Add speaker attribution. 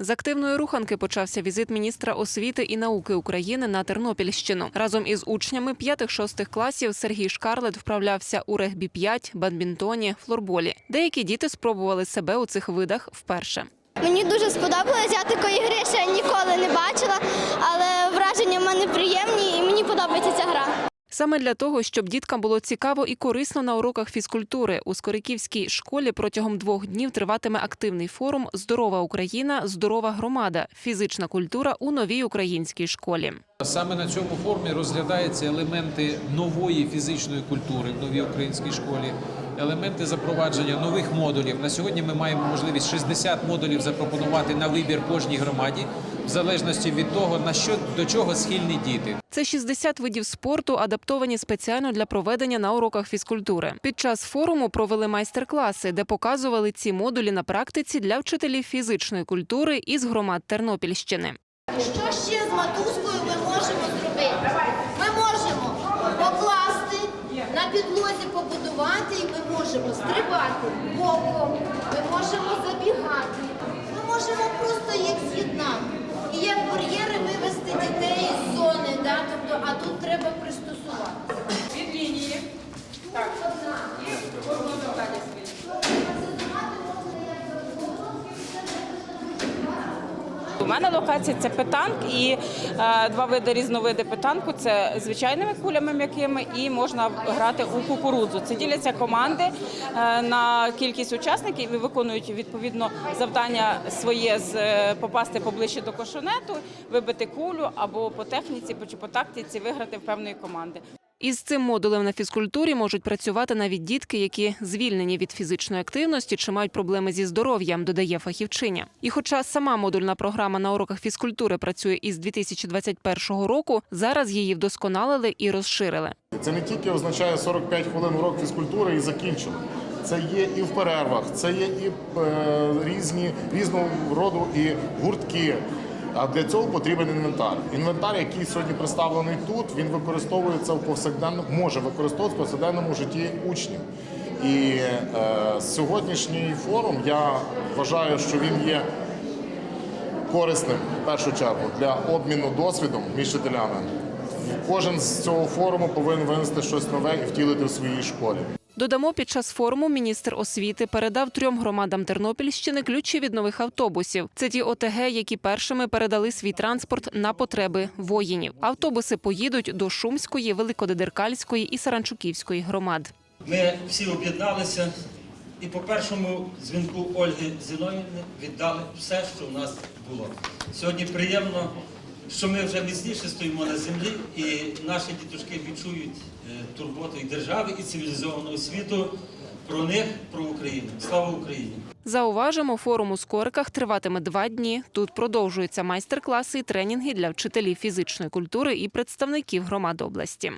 Speaker 1: З активної руханки почався візит міністра освіти і науки України на Тернопільщину. Разом із учнями 5-6 класів Сергій Шкарлет вправлявся у регбі 5, бадмінтоні, флорболі. Деякі діти спробували себе у цих видах вперше.
Speaker 2: Мені дуже сподобалось. Я такої гри
Speaker 1: Саме для того, щоб діткам було цікаво і корисно на уроках фізкультури, у Скориківській школі протягом двох днів триватиме активний форум Здорова Україна, здорова громада. Фізична культура у новій українській школі.
Speaker 3: Саме на цьому форумі розглядаються елементи нової фізичної культури в новій українській школі, елементи запровадження нових модулів. На сьогодні ми маємо можливість 60 модулів запропонувати на вибір кожній громаді, в залежності від того, на що до чого схильні діти.
Speaker 1: Це 60 видів спорту, адаптовані спеціально для проведення на уроках фізкультури. Під час форуму провели майстер-класи, де показували ці модулі на практиці для вчителів фізичної культури із громад Тернопільщини.
Speaker 4: Що ще з матузкою ми можемо зробити? Ми можемо покласти, на підлозі побудувати, і ми можемо стрибати боком, ми можемо забігати, ми можемо просто їх з'єднати.
Speaker 5: У мене локація це питанк і е, два види різновиди питанку. Це звичайними кулями м'якими і можна грати у кукурудзу. Це діляться команди е, на кількість учасників і виконують відповідно завдання своє з е, попасти поближче до кошонету, вибити кулю або по техніці, по тактиці виграти в певної команди.
Speaker 1: Із цим модулем на фізкультурі можуть працювати навіть дітки, які звільнені від фізичної активності чи мають проблеми зі здоров'ям, додає фахівчиня. І хоча сама модульна програма на уроках фізкультури працює із 2021 року, зараз її вдосконалили і розширили.
Speaker 6: Це не тільки означає 45 хвилин урок фізкультури і закінчено. Це є і в перервах, це є і е, різні різного роду і гуртки. А для цього потрібен інвентар. Інвентар, який сьогодні представлений тут, він використовується в повсякденному, може використовуватися в повсякденному житті учнів. І е, сьогоднішній форум я вважаю, що він є корисним в першу чергу для обміну досвідом між вчителями. Кожен з цього форуму повинен винести щось нове і втілити в своїй школі.
Speaker 1: Додамо, під час форуму міністр освіти передав трьом громадам Тернопільщини ключі від нових автобусів. Це ті ОТГ, які першими передали свій транспорт на потреби воїнів. Автобуси поїдуть до Шумської, Великодедеркальської і Саранчуківської громад.
Speaker 7: Ми всі об'єдналися і по першому дзвінку Ольги Зіновівни віддали все, що в нас було. Сьогодні приємно, що ми вже міцніше стоїмо на землі, і наші діточки відчують е, турботу і держави, і цивілізованого світу про них, про Україну. Слава Україні!
Speaker 1: Зауважимо, форум у Скориках триватиме два дні. Тут продовжуються майстер-класи і тренінги для вчителів фізичної культури і представників громад області.